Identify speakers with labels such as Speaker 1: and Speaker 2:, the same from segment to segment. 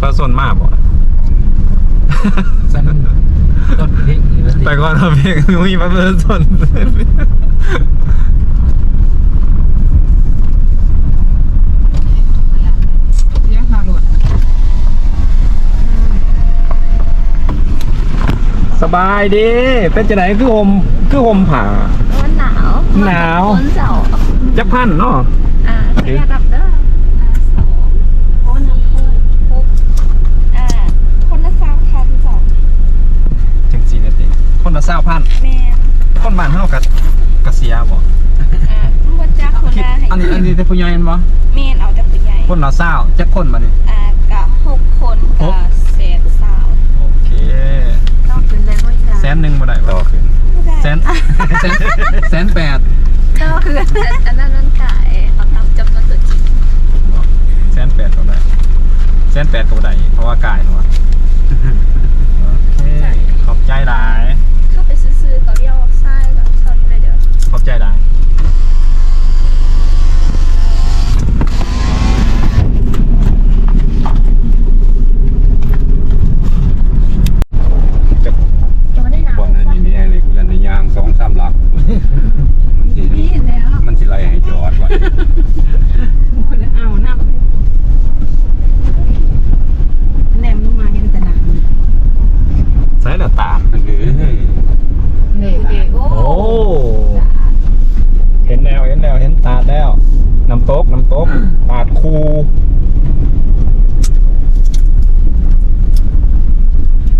Speaker 1: มาบ่ล่ะ
Speaker 2: สั้นต้นพริกนี่ก็ติด
Speaker 1: แต่ก่อนเราเพลงมีมาเพิ่มต้น
Speaker 3: เลี้ยงเขาโหลด
Speaker 1: สบายดี เป็นจะไหนคือห่มคือห่มผ้า
Speaker 4: มันหนาว
Speaker 1: หนาว
Speaker 4: ฝนเจ้า
Speaker 1: จักพันเนาะ
Speaker 4: อ่าขยับดับเด้ออ่าสองโอ้น้ำเพิ่มปุ๊บอ่าคนละสามพันเจ้า
Speaker 1: จังสีนาทีคนละ เศร้าพัน
Speaker 4: แมน
Speaker 1: คนบ้านเฮากับกะเสียบ่
Speaker 4: อ่าบนจ้าคน
Speaker 1: คิด
Speaker 4: ละให้
Speaker 1: อันนี้อันนี้แต่ผู้ใหญ่แม่นบ่
Speaker 4: แมนเอาจากผู้ใหญ่
Speaker 1: คนละเศร้าจักคนบัดนี้
Speaker 4: อ่ากับหกคน
Speaker 1: ห
Speaker 4: กับ
Speaker 1: ก
Speaker 4: เศษสาว
Speaker 1: โอเค
Speaker 3: ต้องขึ้นเลยพ่อจ้า
Speaker 1: แสนหนึ่งบ่ได้ต่อขึ้น
Speaker 4: ผู้ใด
Speaker 1: แสนแสนแสนแปด
Speaker 4: ก็คืออันนั้นนั่นกายเขาทำจำนวนตัวจริง
Speaker 1: แสนแปดก็ได้แสนแปดก็บ่ได้อีกเพราะว่ากายเนาะโอเคขอบใจหลาย
Speaker 4: ด้อ
Speaker 1: ขอบใจหลายจะ
Speaker 4: ยังไม่ได้หนาว
Speaker 5: บนอันนี้นี่เลยกูยันในยางสองสามหลัก มันสิ
Speaker 3: นี่แล้ว
Speaker 5: มันสิไล่ให้จอดไว้
Speaker 3: คนละเอาน้ำแนมลงมาเห็นแต่หนัง
Speaker 1: ใส่หน้าตาล
Speaker 5: อันนี้
Speaker 3: นี่เด็กโอ้
Speaker 1: โอ้ เห็นแล้วเห็นแล้วเห็นตาดแล้ว น้ำตกน้ำตกตาดคู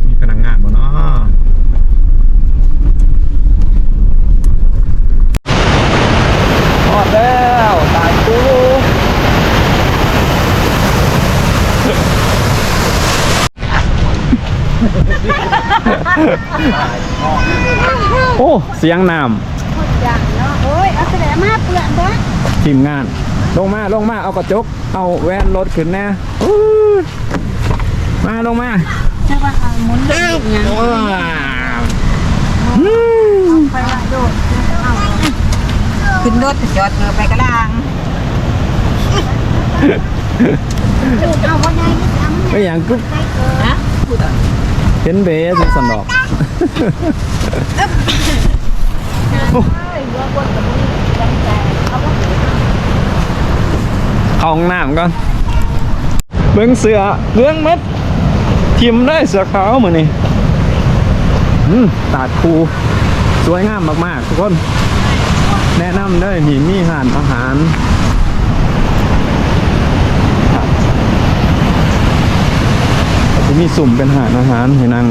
Speaker 1: มีพนักงานบ่เนาะทอดแล้วตาดคูโอ้ เสียงน้ำ
Speaker 3: อย่างเนาะโอ้ยเอาแสดงมาเปลือกบ่
Speaker 1: ทีมงาน ลงมาลงมาเอากระจก เอาแวนรถขึ้นแน่อู้มาลงมา
Speaker 3: ใช่ว่าเอาหมุนเลยอย่าง
Speaker 1: ว้าว
Speaker 3: ไปว่าโดดเอาขึ้นรถจอดเงอไปกระลางเอาว่าไงเอา
Speaker 1: ไม่อย่างกึ๊บ
Speaker 3: ฮะ
Speaker 1: เห็นเบสสันดอกเข้า ห้องน้ำก่อนเบิ้งเสือเรื่องมัดทิมได้เสือขาวเหมือนนี่ตาดคูสวยงามมากๆ ทุกคน แนะนำได้มีมีหารอาหารจะมีสุ่มเป็นหารอาหารให้นาง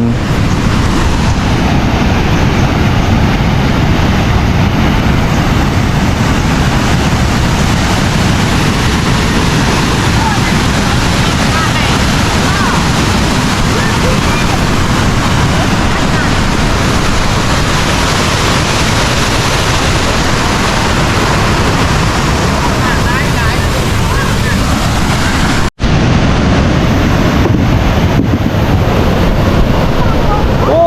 Speaker 1: โอ้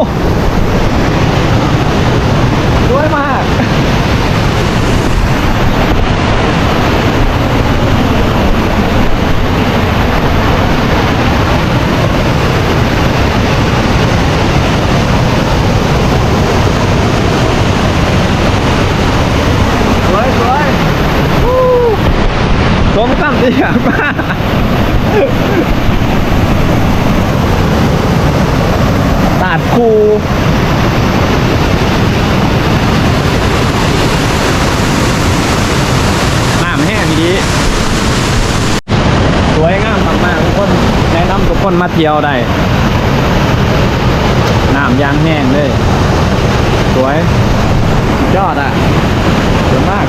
Speaker 1: สวยมาก สวยสวยวู้สมคำที่ อยากมาตาดคูน้ำแห้งดีสวยงามมากๆทุกคนแนะนำทุกคนมาเที่ยวได้น้ำยางแห้งเลย สวยยอดอะสวยมาก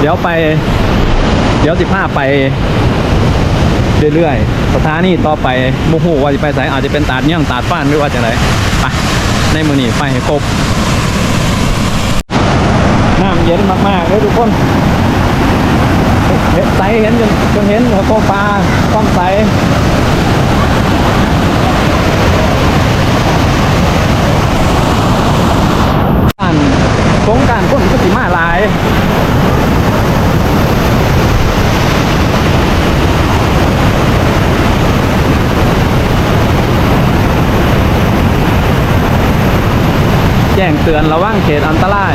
Speaker 1: เดี๋ยวไป เดี๋ยวสิพาไปเรื่อยๆ สถานีต่อไปโมโหว่าจะไปไหนอาจจะเป็นตาดเนื่องตาดฟ้านหรือว่าจะไหนไปในมือนี้ไปให้ครบน้ำเย็นมากๆเลยทุกคนเห็นใสเห็นจนจนเห็นหัวโตปลาต้องใสการสงกรารคนก็สิมาหลาย แจ้งเตือนระวังเขตอันตราย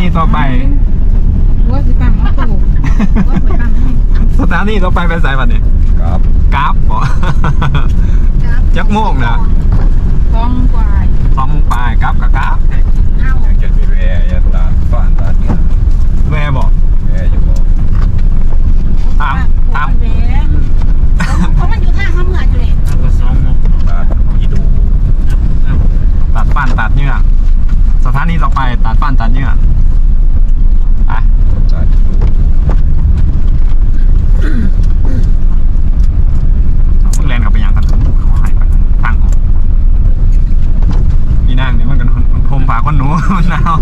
Speaker 1: นีต่อไป
Speaker 3: ว่าสิปังมาปลูกว่าสิปังให้
Speaker 1: สถานีต่อไปเป็นสายบันนี้
Speaker 5: ครับ
Speaker 1: กราฟบ่จักโมงนะ
Speaker 3: ท้องกวาย
Speaker 1: สองโมงปลายกราฟกับกราฟ
Speaker 3: เอ้า
Speaker 5: ยังจะมีแวร์ยันตาฟ้านตาเนี่ย
Speaker 1: แม่บอก
Speaker 5: แวร์อยู่บ่
Speaker 1: ถามถาม
Speaker 3: แดงเพราะมันอยู่ทางข้ามเหนืออยู่เลย
Speaker 2: แล้วก็สองโมง
Speaker 5: ตาอีดู
Speaker 1: ตัดฟันตัดเนื้อ สถาไปตัดฟันตัดเนื้อไป
Speaker 5: ตาอีดู
Speaker 1: มึงแลนกลับไปยังกันเขาหายไปทางออกอีนางเนี่ยมันกันพรมฝาคนหนูหนาว